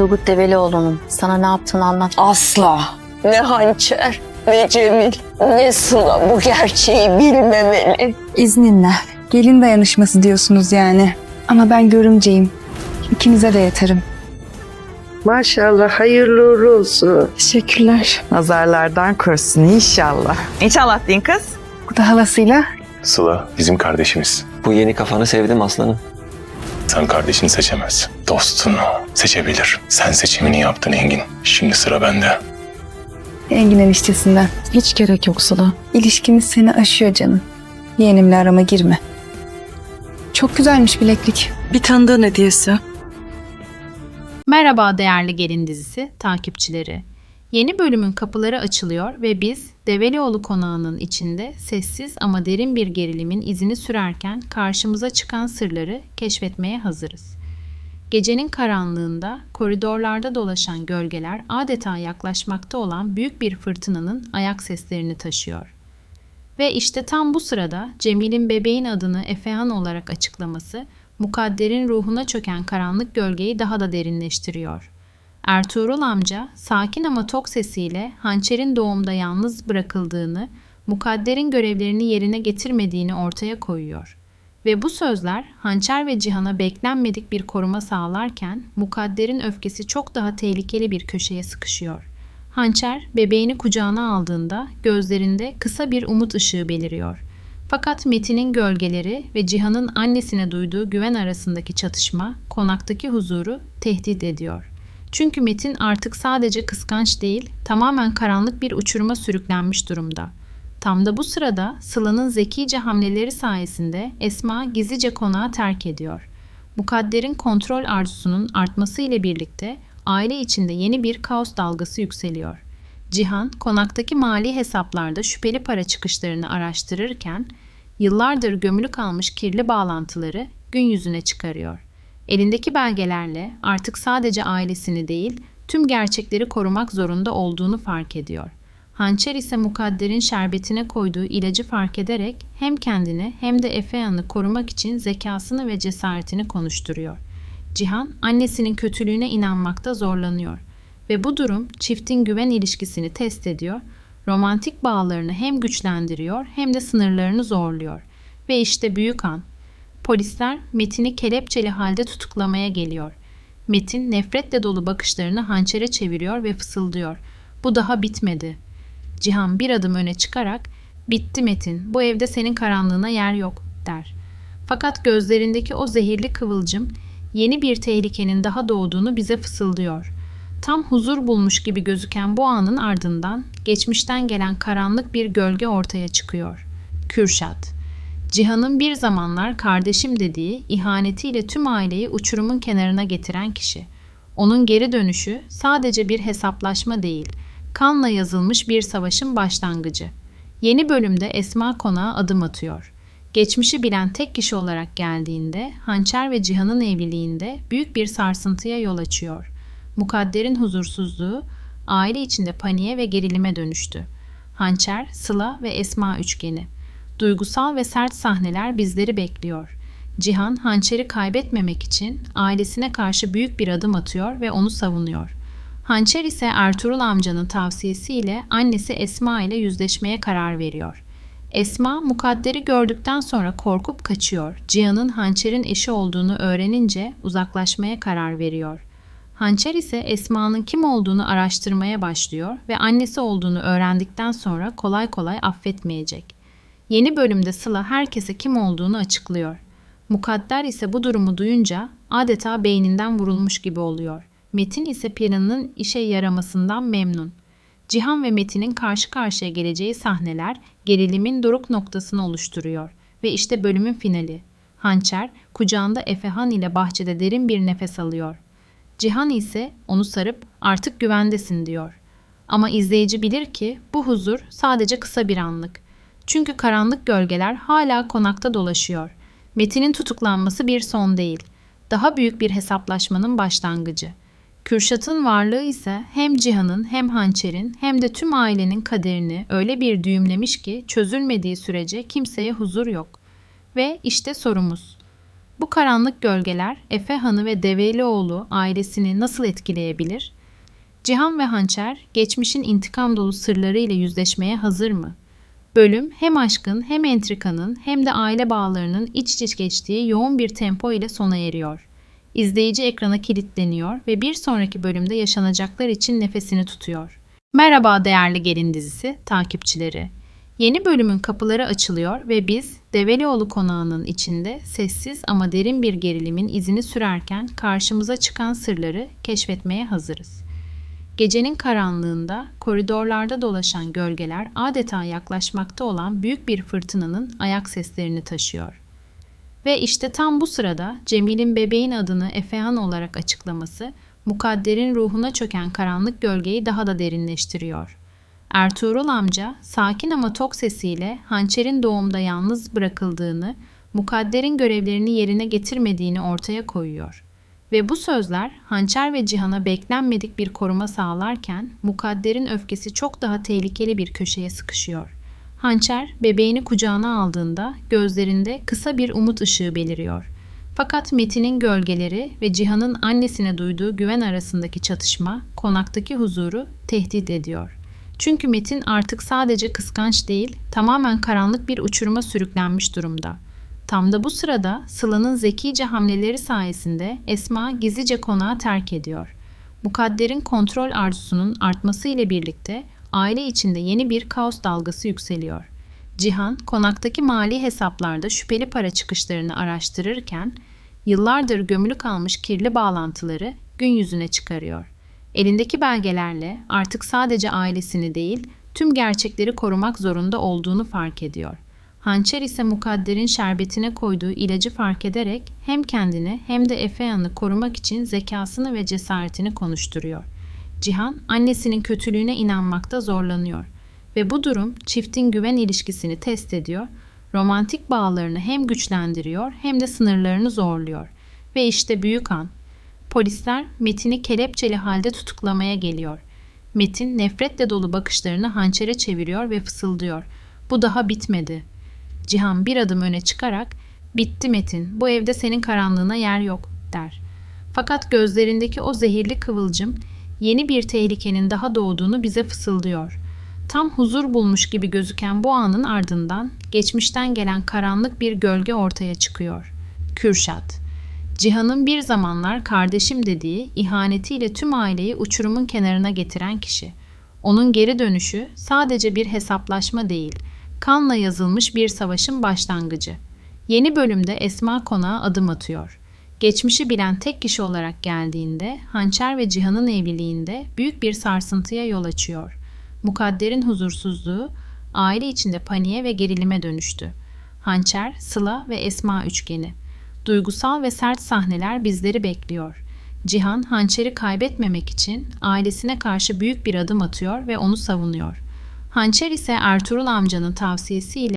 Turgut Develioğlu'nun sana ne yaptığını anlat. Asla. Ne hançer, ne Cemil, ne Sıla bu gerçeği bilmemeli. İzninle. Gelin dayanışması diyorsunuz yani. Ama ben görümceyim. İkinize de yeterim. Maşallah hayırlı uğurlu olsun. Teşekkürler. Nazarlardan korusun inşallah. İnşallah din kız. Bu da havasıyla Sıla bizim kardeşimiz. Bu yeni kafanı sevdim aslanım. Sen kardeşini seçemez. Dostunu seçebilir. Sen seçimini yaptın Engin. Şimdi sıra bende. Engin eniştesinden. Hiç gerek yok Sıla. İlişkimiz seni aşıyor canım. Yeğenimle arama girme. Çok güzelmiş bileklik. Bir tanıdığın hediyesi. Merhaba değerli gelin dizisi takipçileri. Yeni bölümün kapıları açılıyor ve biz Develioğlu konağının içinde sessiz ama derin bir gerilimin izini sürerken karşımıza çıkan sırları keşfetmeye hazırız. Gecenin karanlığında koridorlarda dolaşan gölgeler adeta yaklaşmakta olan büyük bir fırtınanın ayak seslerini taşıyor. Ve işte tam bu sırada Cemil'in bebeğin adını Efehan olarak açıklaması mukadderin ruhuna çöken karanlık gölgeyi daha da derinleştiriyor. Ertuğrul amca sakin ama tok sesiyle hançerin doğumda yalnız bırakıldığını, mukadderin görevlerini yerine getirmediğini ortaya koyuyor. Ve bu sözler hançer ve cihana beklenmedik bir koruma sağlarken mukadderin öfkesi çok daha tehlikeli bir köşeye sıkışıyor. Hançer bebeğini kucağına aldığında gözlerinde kısa bir umut ışığı beliriyor. Fakat Metin'in gölgeleri ve Cihan'ın annesine duyduğu güven arasındaki çatışma konaktaki huzuru tehdit ediyor. Çünkü Metin artık sadece kıskanç değil, tamamen karanlık bir uçuruma sürüklenmiş durumda. Tam da bu sırada Sıla'nın zekice hamleleri sayesinde Esma gizlice konağı terk ediyor. Mukadder'in kontrol arzusunun artması ile birlikte aile içinde yeni bir kaos dalgası yükseliyor. Cihan, konaktaki mali hesaplarda şüpheli para çıkışlarını araştırırken, yıllardır gömülü kalmış kirli bağlantıları gün yüzüne çıkarıyor. Elindeki belgelerle artık sadece ailesini değil, tüm gerçekleri korumak zorunda olduğunu fark ediyor. Hançer ise mukadderin şerbetine koyduğu ilacı fark ederek hem kendini hem de Efeyan'ı korumak için zekasını ve cesaretini konuşturuyor. Cihan annesinin kötülüğüne inanmakta zorlanıyor ve bu durum çiftin güven ilişkisini test ediyor, romantik bağlarını hem güçlendiriyor hem de sınırlarını zorluyor. Ve işte büyük an. Polisler Metin'i kelepçeli halde tutuklamaya geliyor. Metin nefretle dolu bakışlarını hançere çeviriyor ve fısıldıyor. Bu daha bitmedi. Cihan bir adım öne çıkarak "Bitti Metin. Bu evde senin karanlığına yer yok." der. Fakat gözlerindeki o zehirli kıvılcım yeni bir tehlikenin daha doğduğunu bize fısıldıyor. Tam huzur bulmuş gibi gözüken bu anın ardından geçmişten gelen karanlık bir gölge ortaya çıkıyor. Kürşat. Cihan'ın bir zamanlar kardeşim dediği ihanetiyle tüm aileyi uçurumun kenarına getiren kişi. Onun geri dönüşü sadece bir hesaplaşma değil, kanla yazılmış bir savaşın başlangıcı. Yeni bölümde Esma konağa adım atıyor. Geçmişi bilen tek kişi olarak geldiğinde Hançer ve Cihan'ın evliliğinde büyük bir sarsıntıya yol açıyor. Mukadder'in huzursuzluğu aile içinde paniğe ve gerilime dönüştü. Hançer, Sıla ve Esma üçgeni. Duygusal ve sert sahneler bizleri bekliyor. Cihan hançeri kaybetmemek için ailesine karşı büyük bir adım atıyor ve onu savunuyor. Hançer ise Ertuğrul amcanın tavsiyesiyle annesi Esma ile yüzleşmeye karar veriyor. Esma mukadderi gördükten sonra korkup kaçıyor. Cihan'ın hançerin eşi olduğunu öğrenince uzaklaşmaya karar veriyor. Hançer ise Esma'nın kim olduğunu araştırmaya başlıyor ve annesi olduğunu öğrendikten sonra kolay kolay affetmeyecek. Yeni bölümde Sıla herkese kim olduğunu açıklıyor. Mukadder ise bu durumu duyunca adeta beyninden vurulmuş gibi oluyor. Metin ise planının işe yaramasından memnun. Cihan ve Metin'in karşı karşıya geleceği sahneler gerilimin doruk noktasını oluşturuyor. Ve işte bölümün finali. Hançer kucağında Efehan ile bahçede derin bir nefes alıyor. Cihan ise onu sarıp artık güvendesin diyor. Ama izleyici bilir ki bu huzur sadece kısa bir anlık. Çünkü karanlık gölgeler hala konakta dolaşıyor. Metin'in tutuklanması bir son değil. Daha büyük bir hesaplaşmanın başlangıcı. Kürşat'ın varlığı ise hem Cihan'ın hem Hançer'in hem de tüm ailenin kaderini öyle bir düğümlemiş ki çözülmediği sürece kimseye huzur yok. Ve işte sorumuz. Bu karanlık gölgeler Efe Hanı ve Develioğlu ailesini nasıl etkileyebilir? Cihan ve Hançer geçmişin intikam dolu sırları ile yüzleşmeye hazır mı? Bölüm hem aşkın hem entrikanın hem de aile bağlarının iç içe geçtiği yoğun bir tempo ile sona eriyor. İzleyici ekrana kilitleniyor ve bir sonraki bölümde yaşanacaklar için nefesini tutuyor. Merhaba değerli gelin dizisi takipçileri. Yeni bölümün kapıları açılıyor ve biz Develioğlu konağının içinde sessiz ama derin bir gerilimin izini sürerken karşımıza çıkan sırları keşfetmeye hazırız. Gecenin karanlığında koridorlarda dolaşan gölgeler adeta yaklaşmakta olan büyük bir fırtınanın ayak seslerini taşıyor. Ve işte tam bu sırada Cemil'in bebeğin adını Efehan olarak açıklaması mukadderin ruhuna çöken karanlık gölgeyi daha da derinleştiriyor. Ertuğrul amca sakin ama tok sesiyle hançerin doğumda yalnız bırakıldığını, mukadderin görevlerini yerine getirmediğini ortaya koyuyor. Ve bu sözler hançer ve cihana beklenmedik bir koruma sağlarken mukadderin öfkesi çok daha tehlikeli bir köşeye sıkışıyor. Hançer bebeğini kucağına aldığında gözlerinde kısa bir umut ışığı beliriyor. Fakat Metin'in gölgeleri ve Cihan'ın annesine duyduğu güven arasındaki çatışma konaktaki huzuru tehdit ediyor. Çünkü Metin artık sadece kıskanç değil, tamamen karanlık bir uçuruma sürüklenmiş durumda. Tam da bu sırada Sıla'nın zekice hamleleri sayesinde Esma gizlice konağı terk ediyor. Mukadder'in kontrol arzusunun artması ile birlikte aile içinde yeni bir kaos dalgası yükseliyor. Cihan, konaktaki mali hesaplarda şüpheli para çıkışlarını araştırırken, yıllardır gömülü kalmış kirli bağlantıları gün yüzüne çıkarıyor. Elindeki belgelerle artık sadece ailesini değil, tüm gerçekleri korumak zorunda olduğunu fark ediyor. Hançer ise mukadderin şerbetine koyduğu ilacı fark ederek hem kendini hem de Efeyan'ı korumak için zekasını ve cesaretini konuşturuyor. Cihan annesinin kötülüğüne inanmakta zorlanıyor ve bu durum çiftin güven ilişkisini test ediyor, romantik bağlarını hem güçlendiriyor hem de sınırlarını zorluyor. Ve işte büyük an. Polisler Metin'i kelepçeli halde tutuklamaya geliyor. Metin nefretle dolu bakışlarını hançere çeviriyor ve fısıldıyor. Bu daha bitmedi. Cihan bir adım öne çıkarak "Bitti Metin. Bu evde senin karanlığına yer yok." der. Fakat gözlerindeki o zehirli kıvılcım yeni bir tehlikenin daha doğduğunu bize fısıldıyor. Tam huzur bulmuş gibi gözüken bu anın ardından geçmişten gelen karanlık bir gölge ortaya çıkıyor. Kürşat. Cihan'ın bir zamanlar kardeşim dediği ihanetiyle tüm aileyi uçurumun kenarına getiren kişi. Onun geri dönüşü sadece bir hesaplaşma değil, kanla yazılmış bir savaşın başlangıcı. Yeni bölümde Esma konağa adım atıyor. Geçmişi bilen tek kişi olarak geldiğinde Hançer ve Cihan'ın evliliğinde büyük bir sarsıntıya yol açıyor. Mukadder'in huzursuzluğu aile içinde paniğe ve gerilime dönüştü. Hançer, Sıla ve Esma üçgeni. Duygusal ve sert sahneler bizleri bekliyor. Cihan hançeri kaybetmemek için ailesine karşı büyük bir adım atıyor ve onu savunuyor. Hançer ise Ertuğrul amcanın tavsiyesiyle